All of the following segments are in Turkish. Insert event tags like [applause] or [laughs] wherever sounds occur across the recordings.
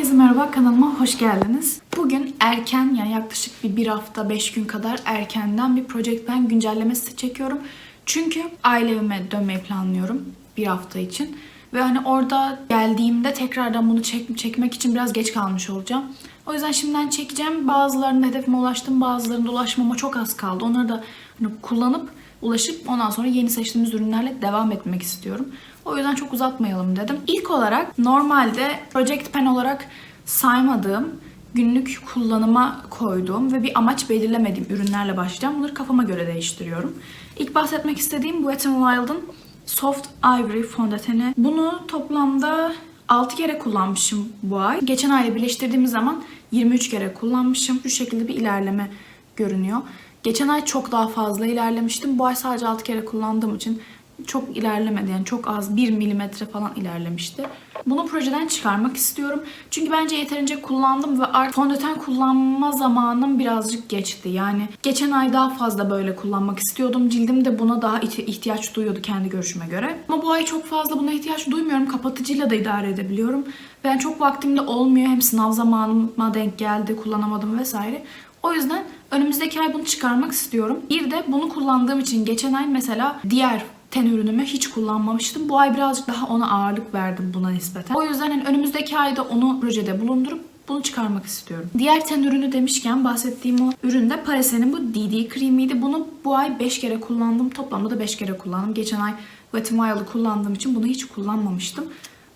Herkese merhaba kanalıma hoş geldiniz. Bugün erken yani yaklaşık bir, bir hafta 5 gün kadar erkenden bir Project Plan güncellemesi çekiyorum. Çünkü aile evime dönmeyi planlıyorum bir hafta için. Ve hani orada geldiğimde tekrardan bunu çek, çekmek için biraz geç kalmış olacağım. O yüzden şimdiden çekeceğim. Bazılarının hedefime ulaştım, bazılarında ulaşmama çok az kaldı. Onları da hani kullanıp ulaşıp ondan sonra yeni seçtiğimiz ürünlerle devam etmek istiyorum. O yüzden çok uzatmayalım dedim. İlk olarak normalde Project Pen olarak saymadığım günlük kullanıma koyduğum ve bir amaç belirlemediğim ürünlerle başlayacağım. Bunları kafama göre değiştiriyorum. İlk bahsetmek istediğim Wet n Wild'ın Soft Ivory fondöteni. Bunu toplamda 6 kere kullanmışım bu ay. Geçen ayla birleştirdiğimiz zaman 23 kere kullanmışım. Şu şekilde bir ilerleme görünüyor. Geçen ay çok daha fazla ilerlemiştim. Bu ay sadece 6 kere kullandığım için çok ilerlemedi. Yani çok az 1 milimetre falan ilerlemişti. Bunu projeden çıkarmak istiyorum. Çünkü bence yeterince kullandım ve artık fondöten kullanma zamanım birazcık geçti. Yani geçen ay daha fazla böyle kullanmak istiyordum. Cildim de buna daha ihti- ihtiyaç duyuyordu kendi görüşüme göre. Ama bu ay çok fazla buna ihtiyaç duymuyorum. Kapatıcıyla da idare edebiliyorum. Ve yani çok vaktim de olmuyor. Hem sınav zamanıma denk geldi, kullanamadım vesaire. O yüzden önümüzdeki ay bunu çıkarmak istiyorum. Bir de bunu kullandığım için geçen ay mesela diğer ten ürünümü hiç kullanmamıştım. Bu ay birazcık daha ona ağırlık verdim buna nispeten. O yüzden hani önümüzdeki ayda onu projede bulundurup bunu çıkarmak istiyorum. Diğer ten ürünü demişken bahsettiğim o ürün de Parasen'in bu DD kremiydi. Bunu bu ay 5 kere kullandım. Toplamda da 5 kere kullandım. Geçen ay Wet n Wild'ı kullandığım için bunu hiç kullanmamıştım.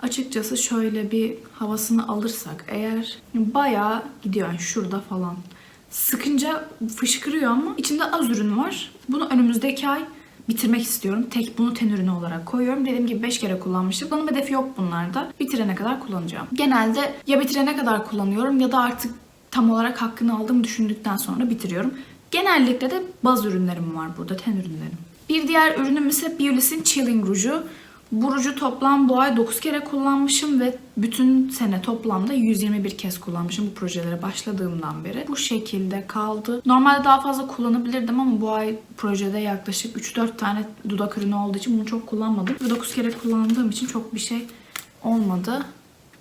Açıkçası şöyle bir havasını alırsak eğer bayağı gidiyor yani şurada falan. Sıkınca fışkırıyor ama içinde az ürün var. Bunu önümüzdeki ay bitirmek istiyorum. Tek bunu ten ürünü olarak koyuyorum. Dediğim gibi 5 kere kullanmıştım. Kullanım hedefi yok bunlarda. Bitirene kadar kullanacağım. Genelde ya bitirene kadar kullanıyorum ya da artık tam olarak hakkını aldığımı düşündükten sonra bitiriyorum. Genellikle de baz ürünlerim var burada, ten ürünlerim. Bir diğer ürünüm ise Beulis'in Chilling Ruju. Bu ruju toplam bu ay 9 kere kullanmışım ve bütün sene toplamda 121 kez kullanmışım bu projelere başladığımdan beri. Bu şekilde kaldı. Normalde daha fazla kullanabilirdim ama bu ay projede yaklaşık 3-4 tane dudak ürünü olduğu için bunu çok kullanmadım. Ve 9 kere kullandığım için çok bir şey olmadı.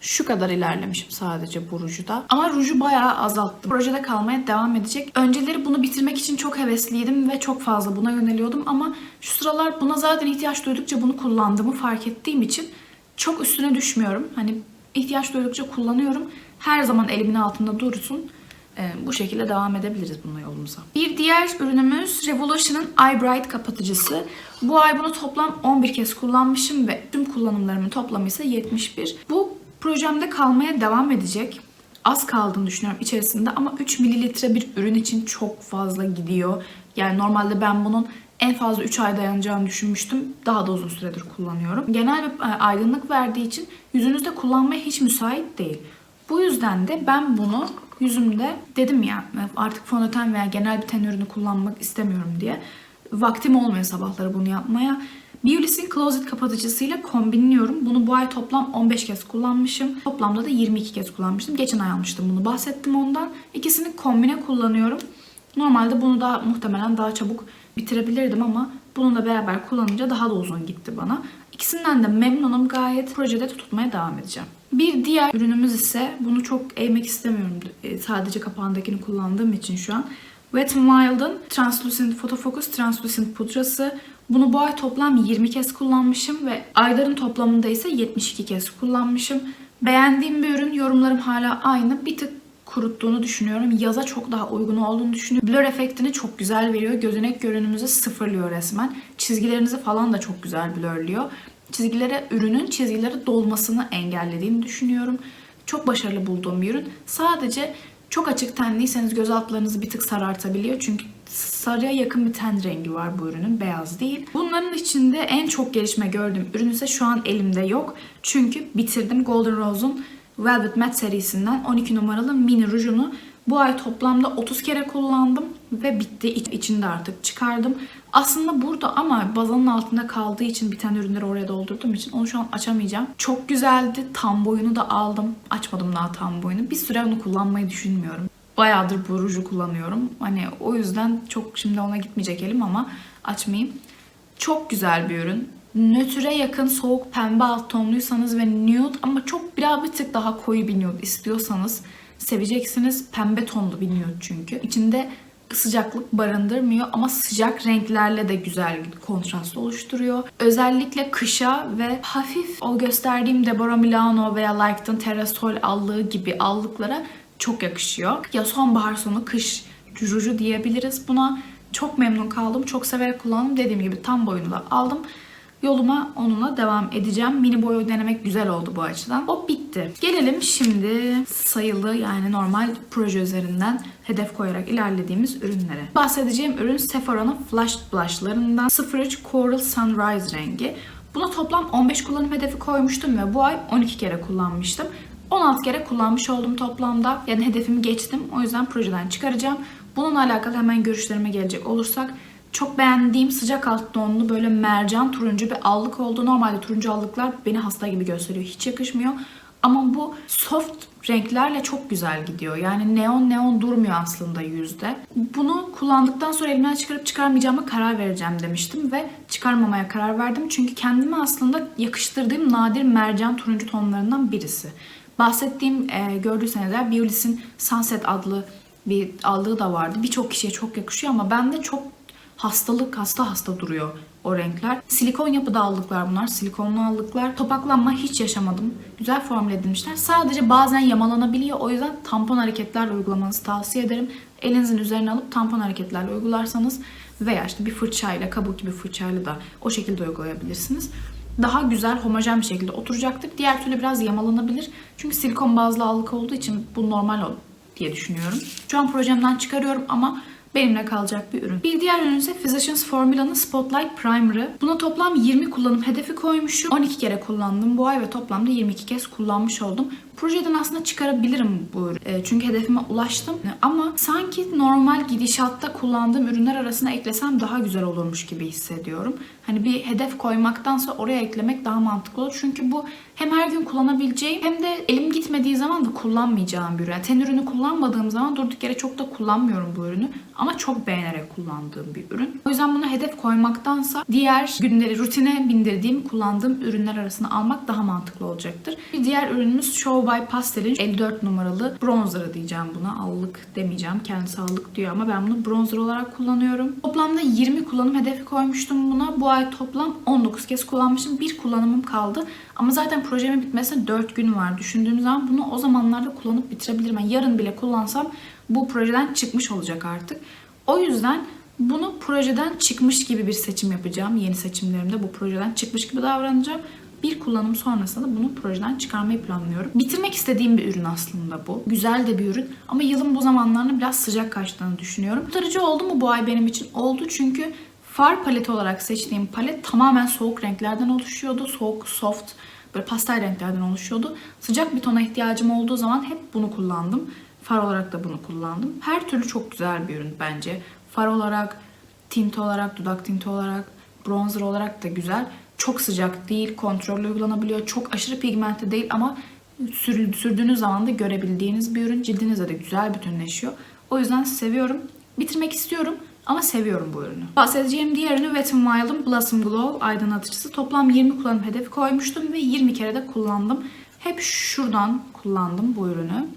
Şu kadar ilerlemişim sadece bu rujuda. Ama ruju bayağı azalttım. Projede kalmaya devam edecek. Önceleri bunu bitirmek için çok hevesliydim ve çok fazla buna yöneliyordum ama şu sıralar buna zaten ihtiyaç duydukça bunu kullandığımı fark ettiğim için çok üstüne düşmüyorum. Hani ihtiyaç duydukça kullanıyorum. Her zaman elimin altında dursun. Ee, bu şekilde devam edebiliriz bununla yolumuza. Bir diğer ürünümüz Revolution'ın Eye Bright kapatıcısı. Bu ay bunu toplam 11 kez kullanmışım ve tüm kullanımlarımın toplamı ise 71. Bu projemde kalmaya devam edecek. Az kaldığını düşünüyorum içerisinde ama 3 mililitre bir ürün için çok fazla gidiyor. Yani normalde ben bunun en fazla 3 ay dayanacağını düşünmüştüm. Daha da uzun süredir kullanıyorum. Genel bir e, aydınlık verdiği için yüzünüzde kullanmaya hiç müsait değil. Bu yüzden de ben bunu yüzümde dedim ya artık fondöten veya genel bir ten ürünü kullanmak istemiyorum diye. Vaktim olmuyor sabahları bunu yapmaya. Beulis'in Closet kapatıcısıyla kombinliyorum. Bunu bu ay toplam 15 kez kullanmışım. Toplamda da 22 kez kullanmıştım. Geçen ay almıştım bunu. Bahsettim ondan. İkisini kombine kullanıyorum. Normalde bunu da muhtemelen daha çabuk bitirebilirdim ama bununla beraber kullanınca daha da uzun gitti bana. İkisinden de memnunum gayet. Projede tutmaya devam edeceğim. Bir diğer ürünümüz ise bunu çok eğmek istemiyorum. E, Sadece kapağındakini kullandığım için şu an. Wet n Wild'ın Translucent Photofocus Translucent pudrası. Bunu bu ay toplam 20 kez kullanmışım ve ayların toplamında ise 72 kez kullanmışım. Beğendiğim bir ürün. Yorumlarım hala aynı. Bir tık kuruttuğunu düşünüyorum. Yaza çok daha uygun olduğunu düşünüyorum. Blur efektini çok güzel veriyor. Gözenek görünümümüzü sıfırlıyor resmen. Çizgilerinizi falan da çok güzel blurluyor. Çizgilere, ürünün çizgileri dolmasını engellediğini düşünüyorum. Çok başarılı bulduğum bir ürün. Sadece çok açık tenliyseniz göz altlarınızı bir tık sarartabiliyor. Çünkü sarıya yakın bir ten rengi var bu ürünün. Beyaz değil. Bunların içinde en çok gelişme gördüğüm ürün ise şu an elimde yok. Çünkü bitirdim Golden Rose'un Velvet Matte serisinden 12 numaralı mini rujunu bu ay toplamda 30 kere kullandım ve bitti. İç- İçinde artık çıkardım. Aslında burada ama bazanın altında kaldığı için biten ürünleri oraya doldurduğum için onu şu an açamayacağım. Çok güzeldi. Tam boyunu da aldım. Açmadım daha tam boyunu. Bir süre onu kullanmayı düşünmüyorum. Bayağıdır bu ruju kullanıyorum. Hani o yüzden çok şimdi ona gitmeyecek elim ama açmayayım. Çok güzel bir ürün. nötre yakın soğuk pembe alt tonluysanız ve nude ama çok biraz bir tık daha koyu bir nude istiyorsanız seveceksiniz. Pembe tonlu nude çünkü. İçinde sıcaklık barındırmıyor ama sıcak renklerle de güzel kontrast oluşturuyor. Özellikle kışa ve hafif o gösterdiğim Deborah Milano veya Like'ın Terrasol allığı gibi allıklara çok yakışıyor. Ya sonbahar sonu kış ruju diyebiliriz buna. Çok memnun kaldım. Çok severek kullandım. Dediğim gibi tam boyunu da aldım. Yoluma onunla devam edeceğim. Mini boyu denemek güzel oldu bu açıdan. O bitti. Gelelim şimdi sayılı yani normal proje üzerinden hedef koyarak ilerlediğimiz ürünlere. Bahsedeceğim ürün Sephora'nın Flash Blush'larından 03 Coral Sunrise rengi. Buna toplam 15 kullanım hedefi koymuştum ve bu ay 12 kere kullanmıştım. 16 kere kullanmış oldum toplamda. Yani hedefimi geçtim. O yüzden projeden çıkaracağım. Bununla alakalı hemen görüşlerime gelecek olursak çok beğendiğim sıcak alt tonlu böyle mercan turuncu bir allık oldu. Normalde turuncu allıklar beni hasta gibi gösteriyor. Hiç yakışmıyor. Ama bu soft renklerle çok güzel gidiyor. Yani neon neon durmuyor aslında yüzde. Bunu kullandıktan sonra elimden çıkarıp çıkarmayacağıma karar vereceğim demiştim ve çıkarmamaya karar verdim. Çünkü kendime aslında yakıştırdığım nadir mercan turuncu tonlarından birisi. Bahsettiğim e, gördüyseniz eğer Biolis'in Sunset adlı bir allığı da vardı. Birçok kişiye çok yakışıyor ama bende çok hastalık hasta hasta duruyor o renkler. Silikon yapıda aldıklar bunlar. Silikonlu aldıklar. Topaklanma hiç yaşamadım. Güzel formüle edilmişler. Sadece bazen yamalanabiliyor. O yüzden tampon hareketlerle uygulamanızı tavsiye ederim. Elinizin üzerine alıp tampon hareketlerle uygularsanız veya işte bir fırçayla, kabuk gibi fırçayla da o şekilde uygulayabilirsiniz. Daha güzel, homojen bir şekilde oturacaktır. Diğer türlü biraz yamalanabilir. Çünkü silikon bazlı allık olduğu için bu normal diye düşünüyorum. Şu an projemden çıkarıyorum ama benimle kalacak bir ürün. Bir diğer ürün ise Physicians Formula'nın Spotlight Primer'ı. Buna toplam 20 kullanım hedefi koymuşum. 12 kere kullandım bu ay ve toplamda 22 kez kullanmış oldum. Projeden aslında çıkarabilirim bu ürünü. E, çünkü hedefime ulaştım. Ama sanki normal gidişatta kullandığım ürünler arasına eklesem daha güzel olurmuş gibi hissediyorum. Hani bir hedef koymaktansa oraya eklemek daha mantıklı olur. Çünkü bu hem her gün kullanabileceğim hem de elim gitmediği zaman da kullanmayacağım bir ürün. Yani ten ürünü kullanmadığım zaman durduk yere çok da kullanmıyorum bu ürünü. Ama çok beğenerek kullandığım bir ürün. O yüzden buna hedef koymaktansa diğer günleri rutine bindirdiğim, kullandığım ürünler arasına almak daha mantıklı olacaktır. Bir diğer ürünümüz Show by Pastel'in 54 numaralı bronzer'ı diyeceğim buna. Allık demeyeceğim. Kendisi allık diyor ama ben bunu bronzer olarak kullanıyorum. Toplamda 20 kullanım hedefi koymuştum buna. Bu ay toplam 19 kez kullanmışım. Bir kullanımım kaldı. Ama zaten projemin bitmesine 4 gün var. Düşündüğüm zaman bunu o zamanlarda kullanıp bitirebilirim. Yani yarın bile kullansam bu projeden çıkmış olacak artık. O yüzden bunu projeden çıkmış gibi bir seçim yapacağım. Yeni seçimlerimde bu projeden çıkmış gibi davranacağım. Bir kullanım sonrasında bunu projeden çıkarmayı planlıyorum. Bitirmek istediğim bir ürün aslında bu. Güzel de bir ürün ama yılın bu zamanlarında biraz sıcak kaçtığını düşünüyorum. Kurtarıcı oldu mu bu ay benim için? Oldu çünkü far paleti olarak seçtiğim palet tamamen soğuk renklerden oluşuyordu. Soğuk, soft, böyle pastel renklerden oluşuyordu. Sıcak bir tona ihtiyacım olduğu zaman hep bunu kullandım. Far olarak da bunu kullandım. Her türlü çok güzel bir ürün bence. Far olarak, tint olarak, dudak tinti olarak, bronzer olarak da güzel. Çok sıcak değil, kontrollü uygulanabiliyor. Çok aşırı pigmentli değil ama sür- sürdüğünüz zaman da görebildiğiniz bir ürün. Cildinizle de güzel bütünleşiyor. O yüzden seviyorum. Bitirmek istiyorum ama seviyorum bu ürünü. Bahsedeceğim diğer ürünü Wet n Wild'ın Blossom Glow aydınlatıcısı. Toplam 20 kullanım hedefi koymuştum ve 20 kere de kullandım. Hep şuradan kullandım bu ürünü.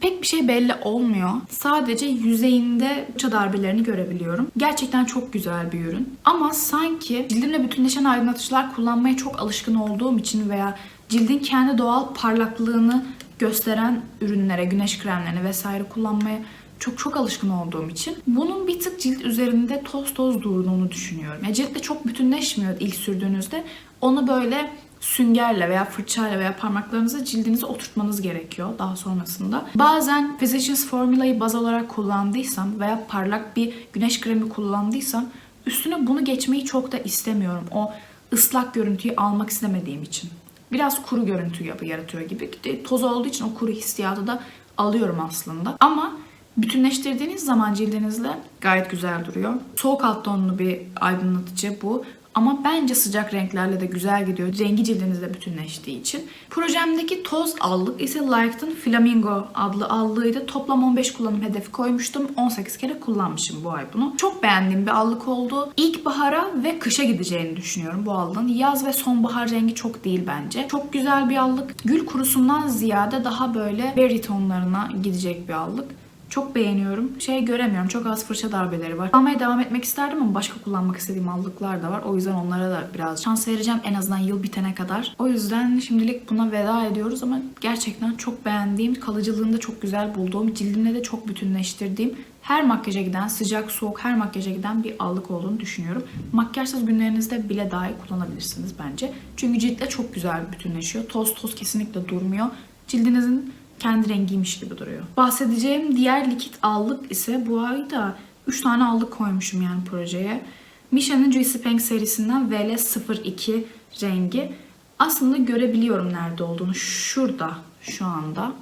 Pek bir şey belli olmuyor. Sadece yüzeyinde uça darbelerini görebiliyorum. Gerçekten çok güzel bir ürün. Ama sanki cildimle bütünleşen aydınlatıcılar kullanmaya çok alışkın olduğum için veya cildin kendi doğal parlaklığını gösteren ürünlere, güneş kremlerini vesaire kullanmaya çok çok alışkın olduğum için bunun bir tık cilt üzerinde toz toz durduğunu düşünüyorum. Yani ciltle çok bütünleşmiyor ilk sürdüğünüzde. Onu böyle süngerle veya fırçayla veya parmaklarınıza cildinize oturtmanız gerekiyor daha sonrasında. Bazen Physicians Formula'yı baz olarak kullandıysam veya parlak bir güneş kremi kullandıysam üstüne bunu geçmeyi çok da istemiyorum. O ıslak görüntüyü almak istemediğim için. Biraz kuru görüntü yaratıyor gibi. Toz olduğu için o kuru hissiyatı da alıyorum aslında. Ama bütünleştirdiğiniz zaman cildinizle gayet güzel duruyor. Soğuk alt tonlu bir aydınlatıcı bu. Ama bence sıcak renklerle de güzel gidiyor. Rengi cildinizle bütünleştiği için. Projemdeki toz allık ise Like'ın Flamingo adlı allığıydı. Toplam 15 kullanım hedefi koymuştum. 18 kere kullanmışım bu ay bunu. Çok beğendiğim bir allık oldu. İlkbahara ve kışa gideceğini düşünüyorum bu allığın. Yaz ve sonbahar rengi çok değil bence. Çok güzel bir allık. Gül kurusundan ziyade daha böyle berry tonlarına gidecek bir allık. Çok beğeniyorum. Şey göremiyorum. Çok az fırça darbeleri var. Almaya devam etmek isterdim ama başka kullanmak istediğim allıklar da var. O yüzden onlara da biraz şans vereceğim en azından yıl bitene kadar. O yüzden şimdilik buna veda ediyoruz ama gerçekten çok beğendiğim, kalıcılığında çok güzel bulduğum, cildimle de çok bütünleştirdiğim her makyaja giden, sıcak soğuk her makyaja giden bir allık olduğunu düşünüyorum. Makyajsız günlerinizde bile dahi kullanabilirsiniz bence. Çünkü ciltle çok güzel bütünleşiyor. Toz toz kesinlikle durmuyor. Cildinizin kendi rengiymiş gibi duruyor. Bahsedeceğim diğer likit allık ise bu ay da 3 tane allık koymuşum yani projeye. Misha'nın Juicy Pink serisinden VL02 rengi. Aslında görebiliyorum nerede olduğunu. Şurada şu anda.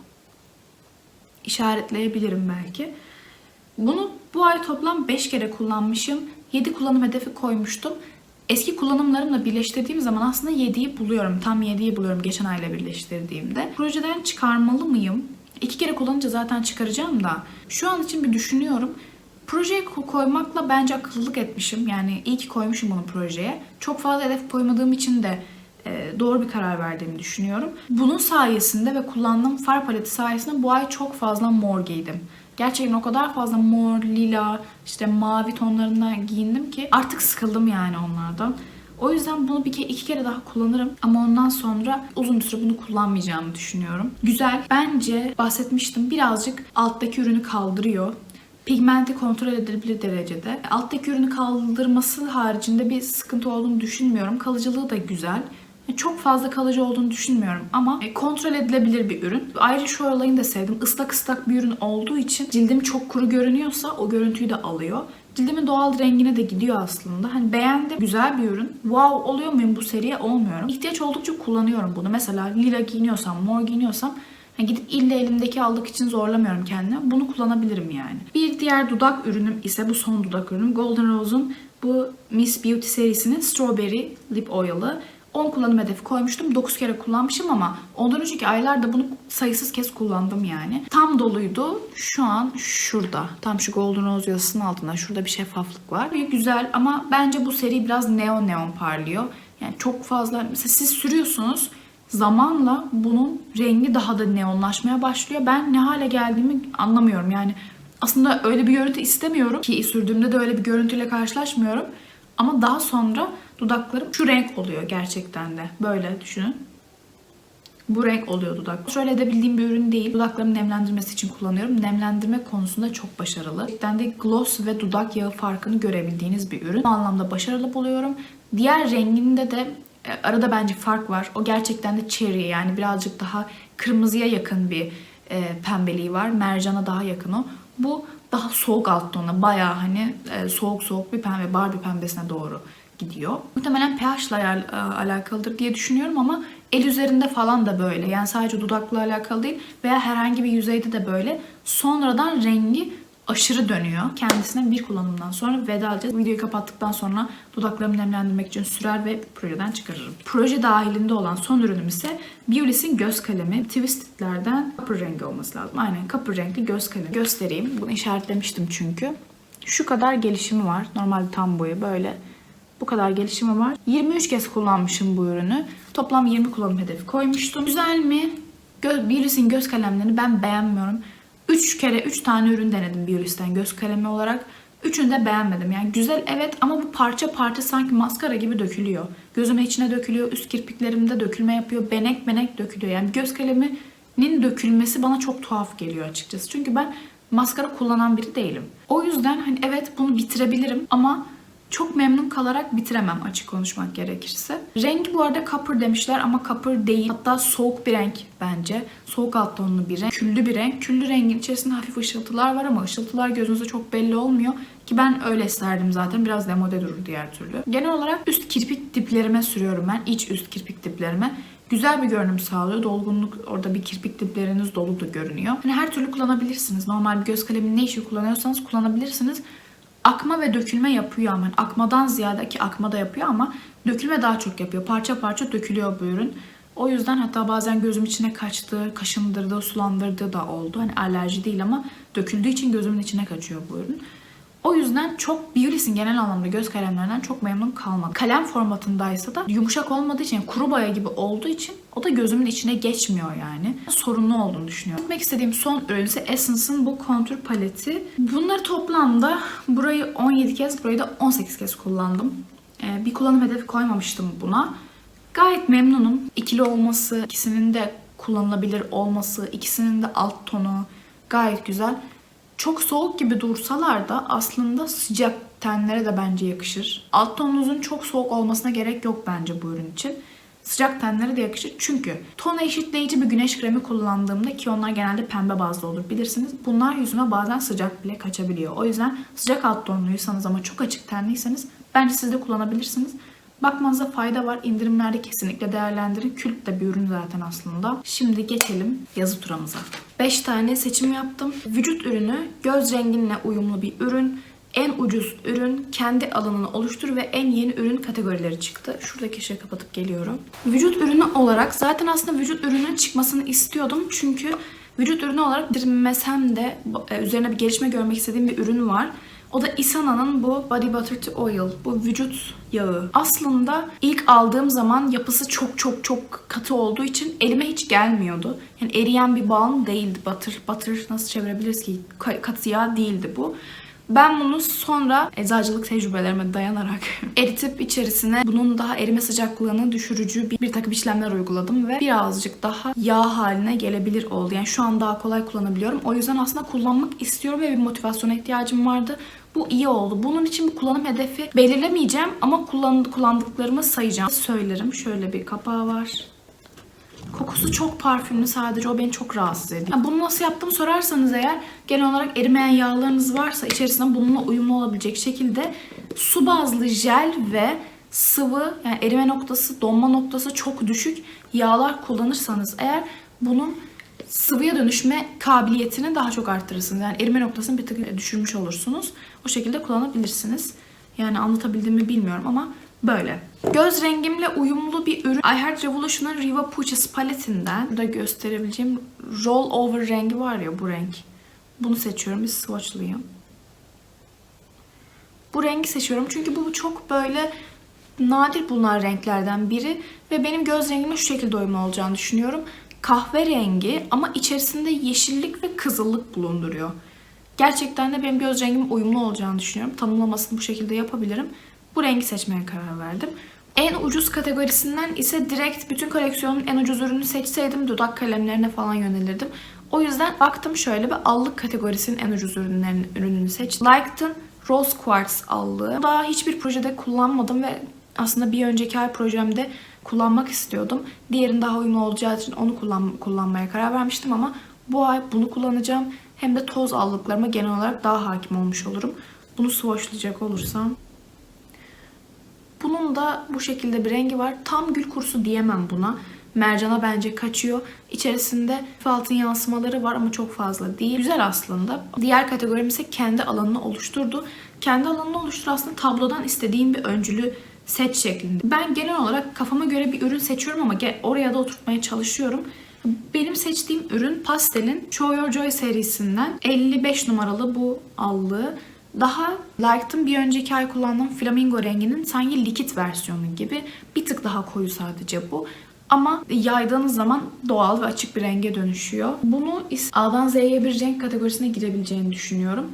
İşaretleyebilirim belki. Bunu bu ay toplam 5 kere kullanmışım. 7 kullanım hedefi koymuştum. Eski kullanımlarımla birleştirdiğim zaman aslında 7'yi buluyorum. Tam 7'yi buluyorum geçen ayla birleştirdiğimde. Projeden çıkarmalı mıyım? İki kere kullanınca zaten çıkaracağım da. Şu an için bir düşünüyorum. Projeye ko- koymakla bence akıllılık etmişim. Yani iyi ki koymuşum bunu projeye. Çok fazla hedef koymadığım için de e, doğru bir karar verdiğimi düşünüyorum. Bunun sayesinde ve kullandığım far paleti sayesinde bu ay çok fazla mor giydim. Gerçekten o kadar fazla mor, lila, işte mavi tonlarında giyindim ki artık sıkıldım yani onlardan. O yüzden bunu bir ke iki kere daha kullanırım ama ondan sonra uzun süre bunu kullanmayacağımı düşünüyorum. Güzel. Bence bahsetmiştim birazcık alttaki ürünü kaldırıyor. Pigmenti kontrol edilebilir derecede. Alttaki ürünü kaldırması haricinde bir sıkıntı olduğunu düşünmüyorum. Kalıcılığı da güzel. Çok fazla kalıcı olduğunu düşünmüyorum ama e, kontrol edilebilir bir ürün. Ayrıca şu olayını da sevdim. Islak ıslak bir ürün olduğu için cildim çok kuru görünüyorsa o görüntüyü de alıyor. Cildimin doğal rengine de gidiyor aslında. Hani beğendim. Güzel bir ürün. Wow oluyor muyum bu seriye? Olmuyorum. İhtiyaç oldukça kullanıyorum bunu. Mesela lila giyiniyorsam, mor giyiniyorsam hani gidip ille elimdeki aldık için zorlamıyorum kendimi. Bunu kullanabilirim yani. Bir diğer dudak ürünüm ise bu son dudak ürünüm. Golden Rose'un bu Miss Beauty serisinin Strawberry Lip Oil'ı. 10 kullanım hedefi koymuştum. 9 kere kullanmışım ama ondan önceki aylarda bunu sayısız kez kullandım yani. Tam doluydu. Şu an şurada. Tam şu Golden Rose yazısının altında. Şurada bir şeffaflık var. Güzel ama bence bu seri biraz neon neon parlıyor. Yani çok fazla mesela siz sürüyorsunuz zamanla bunun rengi daha da neonlaşmaya başlıyor. Ben ne hale geldiğimi anlamıyorum. Yani aslında öyle bir görüntü istemiyorum ki sürdüğümde de öyle bir görüntüyle karşılaşmıyorum. Ama daha sonra dudaklarım şu renk oluyor gerçekten de. Böyle düşünün. Bu renk oluyor dudak. Şöyle edebildiğim bir ürün değil. Dudaklarımı nemlendirmesi için kullanıyorum. Nemlendirme konusunda çok başarılı. Gerçekten de gloss ve dudak yağı farkını görebildiğiniz bir ürün. Bu anlamda başarılı buluyorum. Diğer renginde de e, arada bence fark var. O gerçekten de cherry yani birazcık daha kırmızıya yakın bir e, pembeliği var. Mercana daha yakın o. Bu daha soğuk alt tonu. Bayağı hani e, soğuk soğuk bir pembe, Barbie pembesine doğru gidiyor. Muhtemelen pH ile alakalıdır diye düşünüyorum ama el üzerinde falan da böyle. Yani sadece dudakla alakalı değil veya herhangi bir yüzeyde de böyle. Sonradan rengi aşırı dönüyor. Kendisine bir kullanımdan sonra veda edeceğiz. Videoyu kapattıktan sonra dudaklarımı nemlendirmek için sürer ve projeden çıkarırım. Proje dahilinde olan son ürünüm ise Biolis'in göz kalemi. Twisted'lerden kapır rengi olması lazım. Aynen kapır renkli göz kalemi. Göstereyim. Bunu işaretlemiştim çünkü. Şu kadar gelişimi var. Normalde tam boyu böyle. Bu kadar gelişimi var. 23 kez kullanmışım bu ürünü. Toplam 20 kullanım hedefi koymuştum. Güzel mi? Gö Biolis'in göz kalemlerini ben beğenmiyorum. 3 kere 3 tane ürün denedim Biolis'ten göz kalemi olarak. Üçünü de beğenmedim. Yani güzel evet ama bu parça parça sanki maskara gibi dökülüyor. Gözüme içine dökülüyor, üst kirpiklerimde dökülme yapıyor, benek benek dökülüyor. Yani göz kaleminin dökülmesi bana çok tuhaf geliyor açıkçası. Çünkü ben maskara kullanan biri değilim. O yüzden hani evet bunu bitirebilirim ama çok memnun kalarak bitiremem açık konuşmak gerekirse. Rengi bu arada copper demişler ama copper değil. Hatta soğuk bir renk bence. Soğuk alt tonlu bir renk. Küllü bir renk. Küllü rengin içerisinde hafif ışıltılar var ama ışıltılar gözünüze çok belli olmuyor. Ki ben öyle isterdim zaten. Biraz demode durur diğer türlü. Genel olarak üst kirpik diplerime sürüyorum ben. İç üst kirpik diplerime. Güzel bir görünüm sağlıyor. Dolgunluk orada bir kirpik dipleriniz dolu da görünüyor. Hani her türlü kullanabilirsiniz. Normal bir göz kalemini ne işi kullanıyorsanız kullanabilirsiniz. Akma ve dökülme yapıyor ama akmadan ziyade ki akma da yapıyor ama dökülme daha çok yapıyor. Parça parça dökülüyor bu ürün. O yüzden hatta bazen gözüm içine kaçtı, kaşındırdı, sulandırdığı da oldu. Hani alerji değil ama döküldüğü için gözümün içine kaçıyor bu ürün. O yüzden çok Biolis'in genel anlamda göz kalemlerinden çok memnun kalmadım. Kalem formatındaysa da yumuşak olmadığı için, kuru boya gibi olduğu için o da gözümün içine geçmiyor yani. Sorunlu olduğunu düşünüyorum. Gitmek istediğim son ürün ise Essence'ın bu kontür paleti. Bunları toplamda burayı 17 kez, burayı da 18 kez kullandım. Ee, bir kullanım hedefi koymamıştım buna. Gayet memnunum. İkili olması, ikisinin de kullanılabilir olması, ikisinin de alt tonu gayet güzel. Çok soğuk gibi dursalar da aslında sıcak tenlere de bence yakışır. Alt tonunuzun çok soğuk olmasına gerek yok bence bu ürün için. Sıcak tenlere de yakışır. Çünkü ton eşitleyici bir güneş kremi kullandığımda ki onlar genelde pembe bazlı olur bilirsiniz. Bunlar yüzüme bazen sıcak bile kaçabiliyor. O yüzden sıcak alt tonluysanız ama çok açık tenliyseniz bence siz de kullanabilirsiniz. Bakmanıza fayda var. İndirimlerde kesinlikle değerlendirin. Kült de bir ürün zaten aslında. Şimdi geçelim yazı turamıza. 5 tane seçim yaptım. Vücut ürünü, göz renginle uyumlu bir ürün, en ucuz ürün, kendi alanını oluştur ve en yeni ürün kategorileri çıktı. Şuradaki ışığı kapatıp geliyorum. Vücut ürünü olarak zaten aslında vücut ürünün çıkmasını istiyordum. Çünkü vücut ürünü olarak bitirmesem de e, üzerine bir gelişme görmek istediğim bir ürün var. O da Isana'nın bu Body Butter to Oil. Bu vücut yağı. Aslında ilk aldığım zaman yapısı çok çok çok katı olduğu için elime hiç gelmiyordu. Yani eriyen bir balm değildi butter. Butter nasıl çevirebiliriz ki? Ka- Katı yağ değildi bu. Ben bunu sonra eczacılık tecrübelerime dayanarak [laughs] eritip içerisine bunun daha erime sıcaklığını düşürücü bir, bir takım işlemler uyguladım ve birazcık daha yağ haline gelebilir oldu. Yani şu an daha kolay kullanabiliyorum. O yüzden aslında kullanmak istiyorum ve bir motivasyona ihtiyacım vardı. Bu iyi oldu. Bunun için bir kullanım hedefi belirlemeyeceğim ama kullan, kullandıklarımı sayacağım. Söylerim. Şöyle bir kapağı var. Kokusu çok parfümlü sadece o beni çok rahatsız ediyor. Yani bunu nasıl yaptım sorarsanız eğer genel olarak erimeyen yağlarınız varsa içerisinde bununla uyumlu olabilecek şekilde su bazlı jel ve sıvı yani erime noktası, donma noktası çok düşük yağlar kullanırsanız eğer bunun sıvıya dönüşme kabiliyetini daha çok arttırırsınız. Yani erime noktasını bir tık düşürmüş olursunuz. O şekilde kullanabilirsiniz. Yani anlatabildiğimi bilmiyorum ama böyle. Göz rengimle uyumlu bir ürün. I Heart Revolution'ın Riva Puches paletinden. Burada gösterebileceğim roll over rengi var ya bu renk. Bunu seçiyorum. Bir swatchlayayım. Bu rengi seçiyorum çünkü bu çok böyle nadir bulunan renklerden biri ve benim göz rengime şu şekilde uyumlu olacağını düşünüyorum. Kahverengi ama içerisinde yeşillik ve kızıllık bulunduruyor. Gerçekten de benim göz rengim uyumlu olacağını düşünüyorum. Tanımlamasını bu şekilde yapabilirim. Bu rengi seçmeye karar verdim. En ucuz kategorisinden ise direkt bütün koleksiyonun en ucuz ürünü seçseydim dudak kalemlerine falan yönelirdim. O yüzden baktım şöyle bir allık kategorisinin en ucuz ürünlerin ürününü seçtim. Liked'ın Rose Quartz allığı. Daha hiçbir projede kullanmadım ve aslında bir önceki ay projemde kullanmak istiyordum. Diğerinin daha uyumlu olacağı için onu kullan kullanmaya karar vermiştim ama bu ay bunu kullanacağım. Hem de toz allıklarıma genel olarak daha hakim olmuş olurum. Bunu swatchlayacak olursam bunun da bu şekilde bir rengi var. Tam gül kurusu diyemem buna. Mercana bence kaçıyor. İçerisinde altın yansımaları var ama çok fazla değil. Güzel aslında. Diğer kategorim ise kendi alanını oluşturdu. Kendi alanını oluştur aslında tablodan istediğim bir öncülü seç şeklinde. Ben genel olarak kafama göre bir ürün seçiyorum ama oraya da oturtmaya çalışıyorum. Benim seçtiğim ürün pastelin Show Your Joy serisinden 55 numaralı bu allığı. Daha Like'ın bir önceki ay kullandığım flamingo renginin sanki likit versiyonu gibi bir tık daha koyu sadece bu. Ama yaydığınız zaman doğal ve açık bir renge dönüşüyor. Bunu A'dan Z'ye bir renk kategorisine girebileceğini düşünüyorum.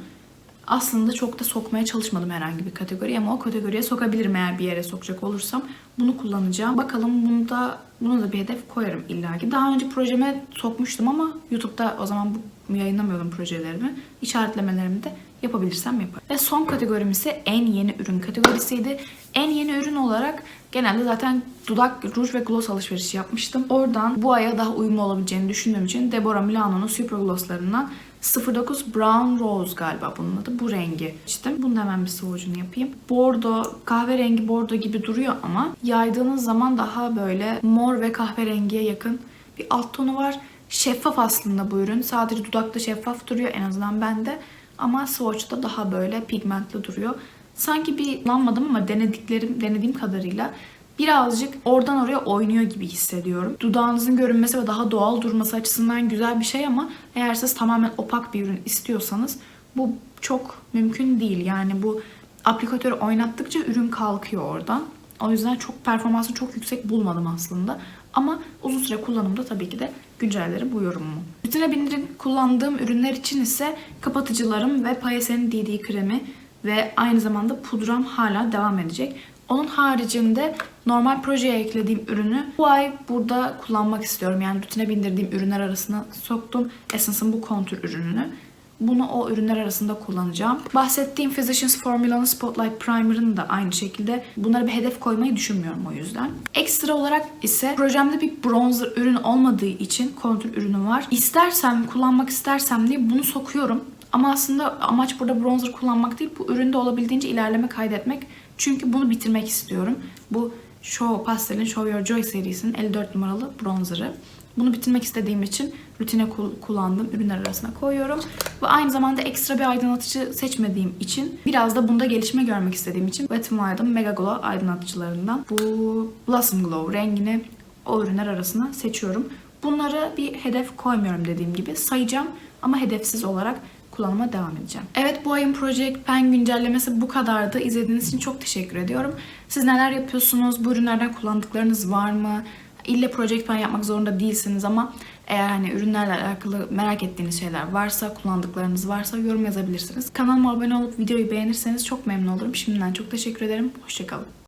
Aslında çok da sokmaya çalışmadım herhangi bir kategori ama o kategoriye sokabilirim eğer bir yere sokacak olursam. Bunu kullanacağım. Bakalım bunu da bunu da bir hedef koyarım illaki. Daha önce projeme sokmuştum ama YouTube'da o zaman bu yayınlamıyordum projelerimi. İşaretlemelerimi de yapabilirsem yaparım. Ve son kategorim ise en yeni ürün kategorisiydi. En yeni ürün olarak genelde zaten dudak, ruj ve gloss alışverişi yapmıştım. Oradan bu aya daha uyumlu olabileceğini düşündüğüm için Deborah Milano'nun Super Gloss'larından 09 Brown Rose galiba bunun adı. Bu rengi içtim. Bunu da hemen bir swatch'unu yapayım. Bordo, kahverengi bordo gibi duruyor ama yaydığınız zaman daha böyle mor ve kahverengiye yakın bir alt tonu var. Şeffaf aslında bu ürün. Sadece dudakta şeffaf duruyor en azından bende. Ama Swatch'ta daha böyle pigmentli duruyor. Sanki bir kullanmadım ama denediklerim, denediğim kadarıyla birazcık oradan oraya oynuyor gibi hissediyorum. Dudağınızın görünmesi ve daha doğal durması açısından güzel bir şey ama eğer siz tamamen opak bir ürün istiyorsanız bu çok mümkün değil. Yani bu aplikatörü oynattıkça ürün kalkıyor oradan. O yüzden çok performansını çok yüksek bulmadım aslında. Ama uzun süre kullanımda tabii ki de güncellerim bu yorumumu. Bütüne bindirin kullandığım ürünler için ise kapatıcılarım ve Payesen'in DD kremi ve aynı zamanda pudram hala devam edecek. Onun haricinde normal projeye eklediğim ürünü bu ay burada kullanmak istiyorum. Yani rutine bindirdiğim ürünler arasına soktum. Essence'ın bu kontür ürününü. Bunu o ürünler arasında kullanacağım. Bahsettiğim Physicians Formula'nın Spotlight Primer'ını da aynı şekilde bunlara bir hedef koymayı düşünmüyorum o yüzden. Ekstra olarak ise projemde bir bronzer ürün olmadığı için kontür ürünüm var. İstersem, kullanmak istersem diye bunu sokuyorum. Ama aslında amaç burada bronzer kullanmak değil, bu üründe olabildiğince ilerleme kaydetmek. Çünkü bunu bitirmek istiyorum. Bu Show Pastel'in Show Your Joy serisinin 54 numaralı bronzerı. Bunu bitirmek istediğim için rutine kul- kullandığım ürünler arasına koyuyorum. Ve aynı zamanda ekstra bir aydınlatıcı seçmediğim için biraz da bunda gelişme görmek istediğim için Wet n Wild'ın Mega Glow aydınlatıcılarından bu Blossom Glow rengini o ürünler arasına seçiyorum. Bunları bir hedef koymuyorum dediğim gibi. Sayacağım ama hedefsiz olarak kullanıma devam edeceğim. Evet bu ayın Project Pen güncellemesi bu kadardı. İzlediğiniz için çok teşekkür ediyorum. Siz neler yapıyorsunuz? Bu ürünlerden kullandıklarınız var mı? İlle Project Pen yapmak zorunda değilsiniz ama eğer hani ürünlerle alakalı merak ettiğiniz şeyler varsa, kullandıklarınız varsa yorum yazabilirsiniz. Kanalıma abone olup videoyu beğenirseniz çok memnun olurum. Şimdiden çok teşekkür ederim. Hoşçakalın.